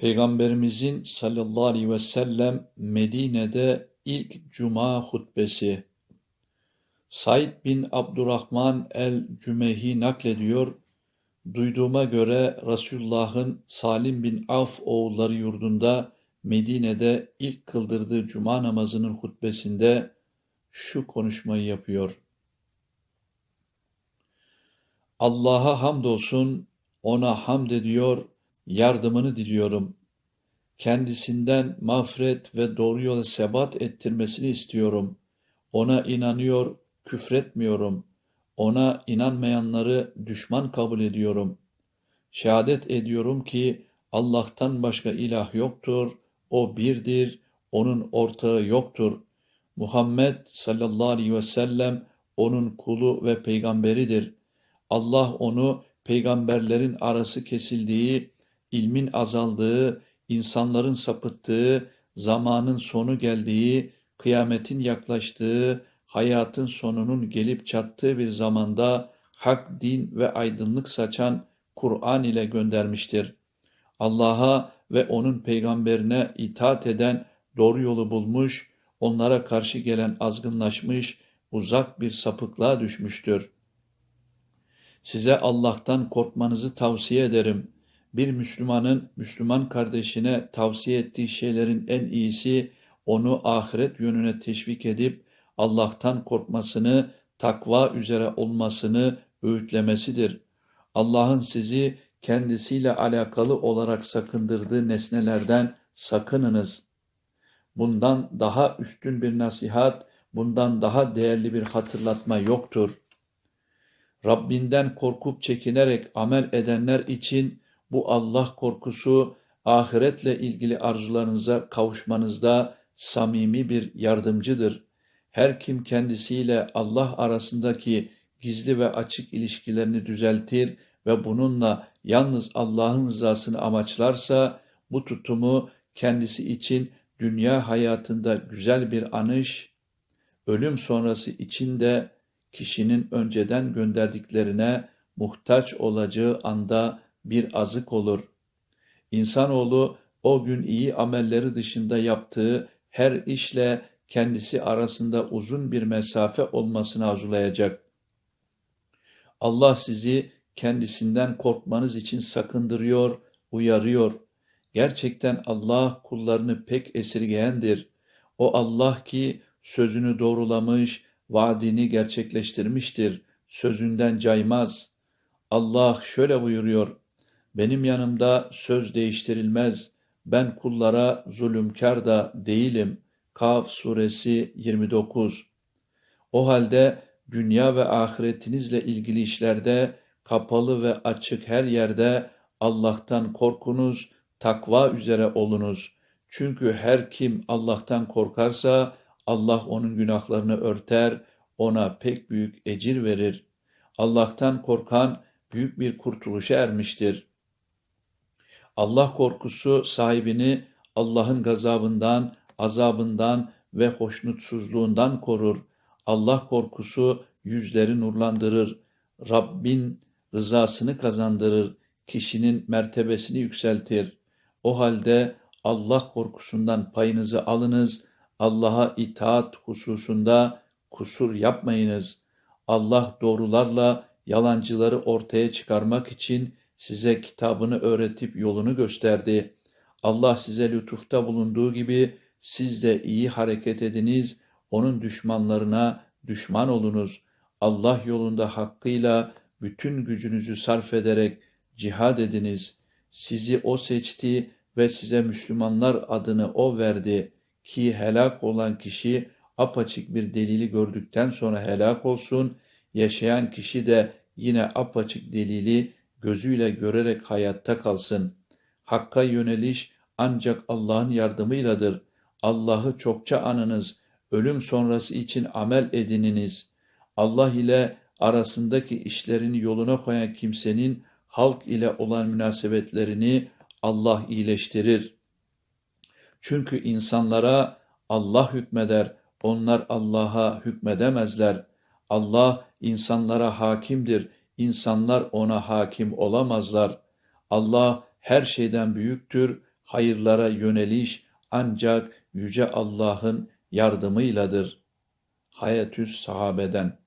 Peygamberimizin sallallahu aleyhi ve sellem Medine'de ilk cuma hutbesi. Said bin Abdurrahman el-Cümehi naklediyor. Duyduğuma göre Resulullah'ın Salim bin Avf oğulları yurdunda Medine'de ilk kıldırdığı cuma namazının hutbesinde şu konuşmayı yapıyor. Allah'a hamdolsun, ona hamd ediyor, yardımını diliyorum. Kendisinden mağfiret ve doğru yola sebat ettirmesini istiyorum. Ona inanıyor, küfretmiyorum. Ona inanmayanları düşman kabul ediyorum. Şehadet ediyorum ki Allah'tan başka ilah yoktur, O birdir, O'nun ortağı yoktur. Muhammed sallallahu aleyhi ve sellem O'nun kulu ve peygamberidir. Allah O'nu peygamberlerin arası kesildiği, ilmin azaldığı, insanların sapıttığı, zamanın sonu geldiği, kıyametin yaklaştığı, hayatın sonunun gelip çattığı bir zamanda hak, din ve aydınlık saçan Kur'an ile göndermiştir. Allah'a ve onun peygamberine itaat eden doğru yolu bulmuş, onlara karşı gelen azgınlaşmış, uzak bir sapıklığa düşmüştür. Size Allah'tan korkmanızı tavsiye ederim. Bir Müslümanın Müslüman kardeşine tavsiye ettiği şeylerin en iyisi onu ahiret yönüne teşvik edip Allah'tan korkmasını, takva üzere olmasını öğütlemesidir. Allah'ın sizi kendisiyle alakalı olarak sakındırdığı nesnelerden sakınınız. Bundan daha üstün bir nasihat, bundan daha değerli bir hatırlatma yoktur. Rabbinden korkup çekinerek amel edenler için bu Allah korkusu ahiretle ilgili arzularınıza kavuşmanızda samimi bir yardımcıdır. Her kim kendisiyle Allah arasındaki gizli ve açık ilişkilerini düzeltir ve bununla yalnız Allah'ın rızasını amaçlarsa bu tutumu kendisi için dünya hayatında güzel bir anış, ölüm sonrası için de kişinin önceden gönderdiklerine muhtaç olacağı anda bir azık olur. İnsanoğlu o gün iyi amelleri dışında yaptığı her işle kendisi arasında uzun bir mesafe olmasını arzulayacak. Allah sizi kendisinden korkmanız için sakındırıyor, uyarıyor. Gerçekten Allah kullarını pek esirgeyendir. O Allah ki sözünü doğrulamış, vaadini gerçekleştirmiştir, sözünden caymaz. Allah şöyle buyuruyor, benim yanımda söz değiştirilmez, ben kullara zulümkar da değilim. Kaf suresi 29 O halde dünya ve ahiretinizle ilgili işlerde, kapalı ve açık her yerde Allah'tan korkunuz, takva üzere olunuz. Çünkü her kim Allah'tan korkarsa, Allah onun günahlarını örter, ona pek büyük ecir verir. Allah'tan korkan büyük bir kurtuluşa ermiştir. Allah korkusu sahibini Allah'ın gazabından, azabından ve hoşnutsuzluğundan korur. Allah korkusu yüzleri nurlandırır. Rabbin rızasını kazandırır. Kişinin mertebesini yükseltir. O halde Allah korkusundan payınızı alınız Allah'a itaat hususunda kusur yapmayınız. Allah doğrularla yalancıları ortaya çıkarmak için size kitabını öğretip yolunu gösterdi. Allah size lütufta bulunduğu gibi siz de iyi hareket ediniz, onun düşmanlarına düşman olunuz. Allah yolunda hakkıyla bütün gücünüzü sarf ederek cihad ediniz. Sizi O seçti ve size Müslümanlar adını O verdi.'' ki helak olan kişi apaçık bir delili gördükten sonra helak olsun, yaşayan kişi de yine apaçık delili gözüyle görerek hayatta kalsın. Hakka yöneliş ancak Allah'ın yardımıyladır. Allah'ı çokça anınız, ölüm sonrası için amel edininiz. Allah ile arasındaki işlerini yoluna koyan kimsenin halk ile olan münasebetlerini Allah iyileştirir.'' Çünkü insanlara Allah hükmeder, onlar Allah'a hükmedemezler. Allah insanlara hakimdir, insanlar ona hakim olamazlar. Allah her şeyden büyüktür, hayırlara yöneliş ancak Yüce Allah'ın yardımıyladır. Hayatüs Sahabe'den